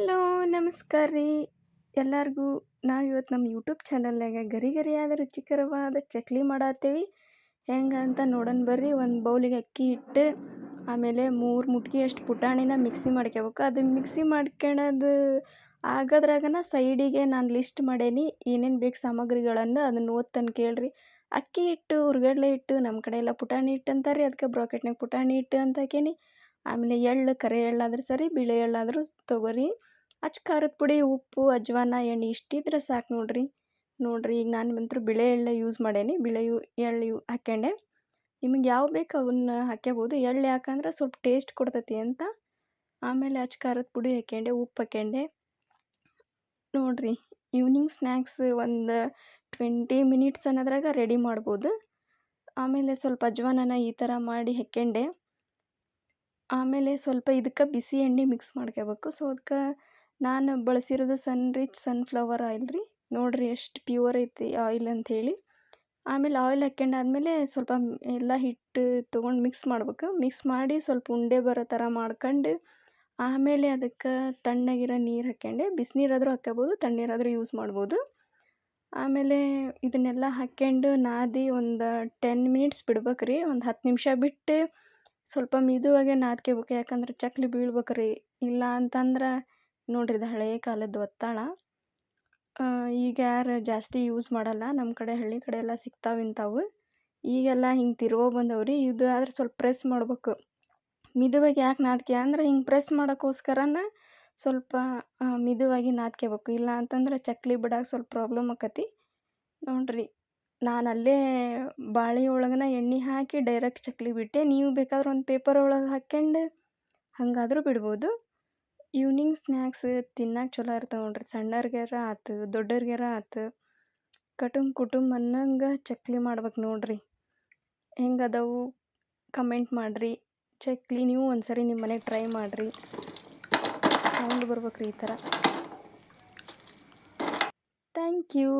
Hello, ನಮಸ್ಕಾರ ರೀ. ಎಲ್ಲರಿಗೂ ನಾವು ಇವತ್ತು ನಮ್ಮ ಯೂಟ್ಯೂಬ್ ಚಾನಲ್ನಾಗ ಗರಿ ಗರಿಯಾದ ರುಚಿಕರವಾದ ಚಕ್ಲಿ ಮಾಡತ್ತೀವಿ. ಹೆಂಗೆ ಅಂತ ನೋಡೋಣ ಬರ್ರಿ, ಒಂದು ಬೌಲಿಗೆ ಅಕ್ಕಿ ಹಿಟ್ಟು, ಆಮೇಲೆ ಮೂರು ಮುಟ್ಗಿ ಅಷ್ಟು ಪುಟಾಣಿನ ಮಿಕ್ಸಿ ಮಾಡ್ಕೋಬೇಕು ಅದು ಮಿಕ್ಸಿ ಮಾಡ್ಕೊಳೋದು ಆಗೋದ್ರಾಗನ ಸೈಡಿಗೆ ನಾನು ಲಿಸ್ಟ್ ಮಾಡೇನಿ, ಏನೇನು ಬೇಕು ಸಾಮಗ್ರಿಗಳನ್ನು ಅದನ್ನು ಓದ್ತಾನೆ ಕೇಳ್ರಿ. ಅಕ್ಕಿ ಹಿಟ್ಟು ಉರ್ಗಡ್ಲೆ ಹಿಟ್ಟು ನಮ್ಮ ಕಡೆ ಎಲ್ಲ ಪುಟಾಣಿ ಹಿಟ್ಟು ಅಂತಾರೆ ಅದಕ್ಕೆ ಬ್ರಾಕೆಟ್ನಾಗ ಪುಟಾಣಿ ಹಿಟ್ಟು ಅಂತ ಹಾಕೇನಿ. ಆಮೇಲೆ ಎಳ್ಳು, ಕರಿ ಎಳ್ಳಾದ್ರೂ ಸರಿ, ಬಿಳಿ ಎಳ್ಳಾದರೂ ತೊಗೊರಿ. ಅಚ್ಚ ಖಾರದ ಪುಡಿ, ಉಪ್ಪು, ಅಜ್ವಾನ, ಎಣ್ಣೆ ಇಷ್ಟಿದ್ರೆ ಸಾಕು ನೋಡ್ರಿ. ನೋಡ್ರಿ, ಈಗ ನಾನು ಬಂದರೂ ಬಿಳೆ ಎಳ್ಳು ಯೂಸ್ ಮಾಡೇನಿ. ಬಿಳೆ ಯು, ಎಳ್ಳು ಯು ಹಾಕ್ಯಂಡೆ. ನಿಮಗೆ ಯಾವ ಬೇಕು ಅವನ್ನ ಹಾಕ್ಕೋಬೋದು ಎಳ್ಳು ಯಾಕಂದ್ರೆ ಸ್ವಲ್ಪ ಟೇಸ್ಟ್ ಕೊಡ್ತೈತಿ ಅಂತ. ಆಮೇಲೆ ಅಚ್ಚ ಖಾರದ ಪುಡಿ ಹಾಕ್ಕೊಂಡೆ ಉಪ್ಪು ಹಾಕ್ಯಂಡೆ. ನೋಡ್ರಿ ಈವ್ನಿಂಗ್ ಸ್ನ್ಯಾಕ್ಸ್ ಒಂದು ಟ್ವೆಂಟಿ ಮಿನಿಟ್ಸ್ ಅನ್ನೋದ್ರಾಗ ರೆಡಿ ಮಾಡ್ಬೋದು. ಆಮೇಲೆ ಸ್ವಲ್ಪ ಅಜ್ವಾನನ ಈ ಥರ ಮಾಡಿ ಹಾಕ್ಕೊಂಡೆ ಆಮೇಲೆ ಸ್ವಲ್ಪ ಇದಕ್ಕೆ ಬಿಸಿ ಎಣ್ಣೆ ಮಿಕ್ಸ್ ಮಾಡ್ಕೋಬೇಕು. ಸೊ ಅದಕ್ಕೆ ನಾನು ಬಳಸಿರೋದು ಸನ್ ರಿಚ್ ಸನ್ಫ್ಲವರ್ ಆಯಿಲ್ ರೀ. ನೋಡಿರಿ ಎಷ್ಟು ಪ್ಯೂರ್ ಐತಿ ಆಯಿಲ್ ಅಂಥೇಳಿ. ಆಮೇಲೆ ಆಯಿಲ್ ಹಾಕ್ಕೊಂಡಾದ್ಮೇಲೆ ಸ್ವಲ್ಪ ಎಲ್ಲ ಹಿಟ್ಟು ತೊಗೊಂಡು ಮಿಕ್ಸ್ ಮಾಡ್ಬೇಕು. ಮಿಕ್ಸ್ ಮಾಡಿ ಸ್ವಲ್ಪ ಉಂಡೆ ಬರೋ ಥರ ಮಾಡ್ಕೊಂಡು ಆಮೇಲೆ ಅದಕ್ಕೆ ತಣ್ಣಗಿರೋ ನೀರು ಹಾಕ್ಕೊಂಡೆ. ಬಿಸಿನೀರಾದರೂ ಹಾಕ್ಕೋಬೋದು, ತಣ್ಣೀರಾದರೂ ಯೂಸ್ ಮಾಡ್ಬೋದು. ಆಮೇಲೆ ಇದನ್ನೆಲ್ಲ ಹಾಕ್ಕೊಂಡು ನಾದಿ ಒಂದು ಟೆನ್ ಮಿನಿಟ್ಸ್ ಬಿಡ್ಬೇಕು ರೀ. ಒಂದು ಹತ್ತು ನಿಮಿಷ ಬಿಟ್ಟು ಸ್ವಲ್ಪ ಮಿದುವಾಗೆ ನಾದ್ಕೋಬೇಕು. ಯಾಕಂದ್ರೆ ಚಕ್ಲಿ ಬೀಳ್ಬೇಕು ರೀ ಇಲ್ಲ ಅಂತಂದ್ರೆ ನೋಡ್ರಿ ಇದು ಹಳೆಯ ಕಾಲದ ಒತ್ತಾಳ ಈಗ ಯಾರು ಜಾಸ್ತಿ ಯೂಸ್ ಮಾಡಲ್ಲ. ನಮ್ಮ ಕಡೆ, ಹಳ್ಳಿ ಕಡೆ ಎಲ್ಲ ಸಿಗ್ತಾವೆ ಇಂಥವು. ಈಗೆಲ್ಲ ಹಿಂಗೆ ಬಂದವು ರೀ ಇದು ಆದ್ರೆ ಸ್ವಲ್ಪ ಪ್ರೆಸ್ ಮಾಡ್ಬೇಕು. ಮಿದುವಾಗಿ ಯಾಕೆ ನಾದ್ಕೆ? ಅಂದ್ರೆ ಹಿಂಗೆ ಪ್ರೆಸ್ ಮಾಡೋಕ್ಕೋಸ್ಕರನ ಸ್ವಲ್ಪ ಮಿದುವಾಗಿ ನಾದ್ಕೋಬೇಕು. ಇಲ್ಲ ಅಂತಂದ್ರೆ ಚಕ್ಲಿ ಬಿಡಕ್ಕೆ ಸ್ವಲ್ಪ ಪ್ರಾಬ್ಲಮ್ ಆಕತಿ. ನೋಡ್ರಿ. ನಾನು ಅಲ್ಲೇ ಬಾಳೆ ಒಳಗನ ಎಣ್ಣೆ ಹಾಕಿ ಡೈರೆಕ್ಟ್ ಚಕ್ಲಿ ಬಿಟ್ಟೆ. ನೀವು ಬೇಕಾದ್ರೆ ಒಂದು ಪೇಪರ್ ಒಳಗೆ ಹಾಕ್ಕೊಂಡು ಹಾಗಾದ್ರೂ ಬಿಡ್ಬೋದು. ಈವ್ನಿಂಗ್ ಸ್ನ್ಯಾಕ್ಸ್ ತಿನ್ನಕ್ಕೆ ಚಲೋ ಇರ್ತವೆ ನೋಡ್ರಿ. ಸಣ್ಣರ್ಗ್ಯಾರ ಆತು ದೊಡ್ಡರ್ಗ್ಯಾರ ಆತು. ಕಟುಂಬ ಕುಟುಂಬ ಅನ್ನಂಗೆ ಚಕ್ಲಿ ಮಾಡ್ಬೇಕು ನೋಡ್ರಿ. ಹೆಂಗದವು ಕಮೆಂಟ್ ಮಾಡಿರಿ. ಚಕ್ಲಿ ನೀವು ಒಂದ್ಸರಿ ನಿಮ್ಮ ಮನೆಗೆ ಟ್ರೈ ಮಾಡಿರಿ. ಸೌಂಡ್ ಬರ್ಬೇಕು ರೀ ಈ ಥರ ಥ್ಯಾಂಕ್ ಯು